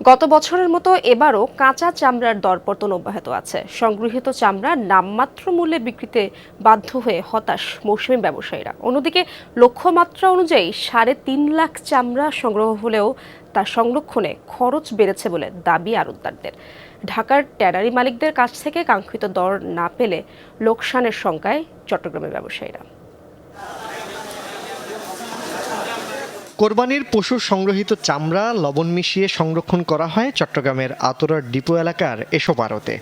গত বছরের মতো এবারও কাঁচা চামড়ার দরপতন অব্যাহত আছে। সংগৃহীত চামড়া নামমাত্র মূল্যে বিক্রিতে বাধ্য হয়ে হতাশ মৌসুমি ব্যবসায়ীরা। অন্যদিকে লক্ষ্যমাত্রা অনুযায়ী সাড়ে তিন লাখ চামড়া সংগ্রহ হলেও তার সংরক্ষণে খরচ বেড়েছে বলে দাবি আড়তদারদের ঢাকার ট্যানারি মালিকদের কাছ থেকে কাঙ্ক্ষিত দর না পেলে লোকসানের শঙ্কায় চট্টগ্রামের ব্যবসায়ীরা। কোরবানির পশুর সংগ্রহিত চামড়া লবণ মিশিয়ে সংরক্ষণ করা হয় চট্টগ্রামের আতরার ডিপো এলাকার এসব আড়তে।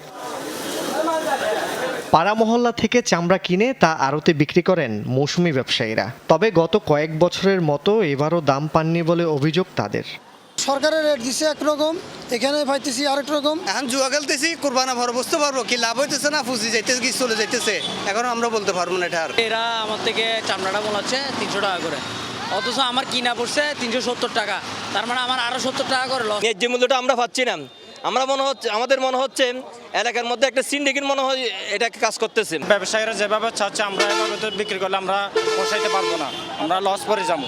পাড়া মহল্লা থেকে চামড়া কিনে তা আড়তে বিক্রি করেন মৌসুমি ব্যবসায়ীরা। তবে গত কয়েক বছরের মতো এবারও দাম পাননি বলে অভিযোগ তাদের। সরকারের রেট দিছে একরকম এখানে পাইতেছি আরেক রকম। এখন জুয়া খেলতেছি কোরবানা ভর বুঝতে পারব কি লাভ হইতেছে না ফুসি যাইতেছে কি চলে যাইতেছে এখন আমরা বলতে পারব না এটা আর। এরা আমার থেকে চামড়াটা মোলাচ্ছে তিনশো টাকা করে। অথচ আমার কিনা পড়ছে তিনশো সত্তর টাকা। তার মানে আমার আরও সত্তর টাকা করে লস ন্যায্য মূল্যটা আমরা পাচ্ছি না। আমরা মনে হচ্ছে আমাদের মনে হচ্ছে এলাকার মধ্যে একটা সিন্ডিকেট মনে হয় এটাকে কাজ করতেছে। ব্যবসায়ীরা যেভাবে চাচ্ছে আমরা এভাবে তো বিক্রি করলে আমরা পোষাইতে পারব না। আমরা লস পরে যাব।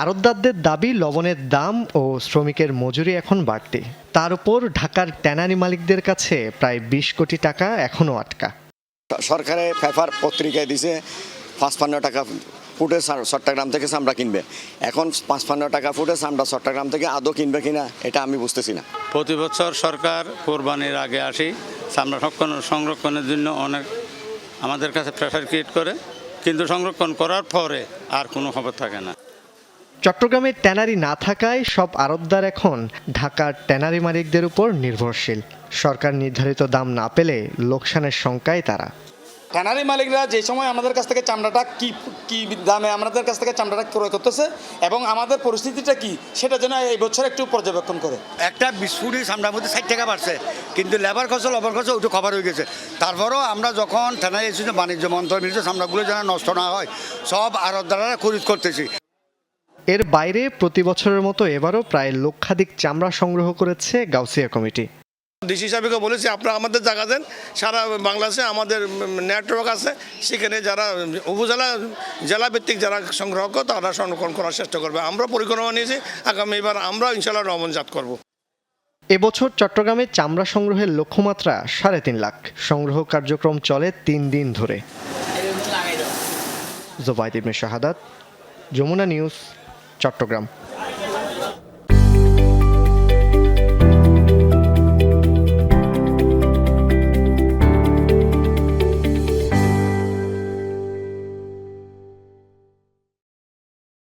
আড়তদারদের দাবি লবণের দাম ও শ্রমিকের মজুরি এখন বাড়তি। তার উপর ঢাকার ট্যানারি মালিকদের কাছে প্রায় বিশ কোটি টাকা এখনও আটকা। সরকারে পেপার পত্রিকায় দিছে পাঁচপান্ন টাকা ফুটে চট্টগ্রাম থেকে চামড়া কিনবে। এখন পাঁচ পাঁচপান্ন টাকা ফুটে চামড়া চট্টগ্রাম থেকে আদৌ কিনবে কিনা এটা আমি বুঝতেছি না। প্রতি বছর সরকার কোরবানির আগে আসি চামড়া সংরক্ষণ সংরক্ষণের জন্য অনেক আমাদের কাছে প্রেশার ক্রিয়েট করে কিন্তু সংরক্ষণ করার পরে আর কোনো খবর থাকে না। চট্টগ্রামে ট্যানারি না থাকায় সব আড়তদার এখন ঢাকার ট্যানারি মালিকদের উপর নির্ভরশীল। সরকার নির্ধারিত দাম না পেলে লোকসানের শঙ্কায় তারা। ট্যানারি মালিকরা যে সময় আমাদের কাছ থেকে চামড়াটা কি কি দামে আমাদের কাছ থেকে চামড়াটা ক্রয় করতেছে এবং আমাদের পরিস্থিতিটা কি সেটা যেন এই বছর একটু পর্যবেক্ষণ করে। একটা বিস্কুটই চামড়ার মধ্যে ষাট টাকা বাড়ছে কিন্তু লেবার খরচ লেবার খরচ ওটা খবর হয়ে গেছে। তারপরও আমরা যখন থানায় এসেছি বাণিজ্য মন্ত্রণ মিলিত চামড়াগুলো যেন নষ্ট না হয় সব আরতদারা খরিদ করতেছি। এর বাইরে প্রতি বছরের মতো এবারও প্রায় লক্ষাধিক চামড়া সংগ্রহ করেছে গাউসিয়া কমিটি। ডিসি সাহেবকে বলেছি, আপনারা আমাদের জায়গা দেন। সারা বাংলাদেশে আমাদের নেটওয়ার্ক আছে। সেখানে যারা উপজেলা জেলা ভিত্তিক যারা সংগ্রাহক তারা সংরক্ষণ করার চেষ্টা করবে। আমরা পরিকল্পনা নিয়েছি। আগামী এবার আমরা ইনশাল্লাহ রমনজাত করব। এবছর চট্টগ্রামে চামড়া সংগ্রহের লক্ষ্যমাত্রা সাড়ে তিন লাখ। সংগ্রহ কার্যক্রম চলে তিন দিন ধরে। জোবাইদ ইবনে শাহাদাত, যমুনা নিউজ, চট্টগ্রাম।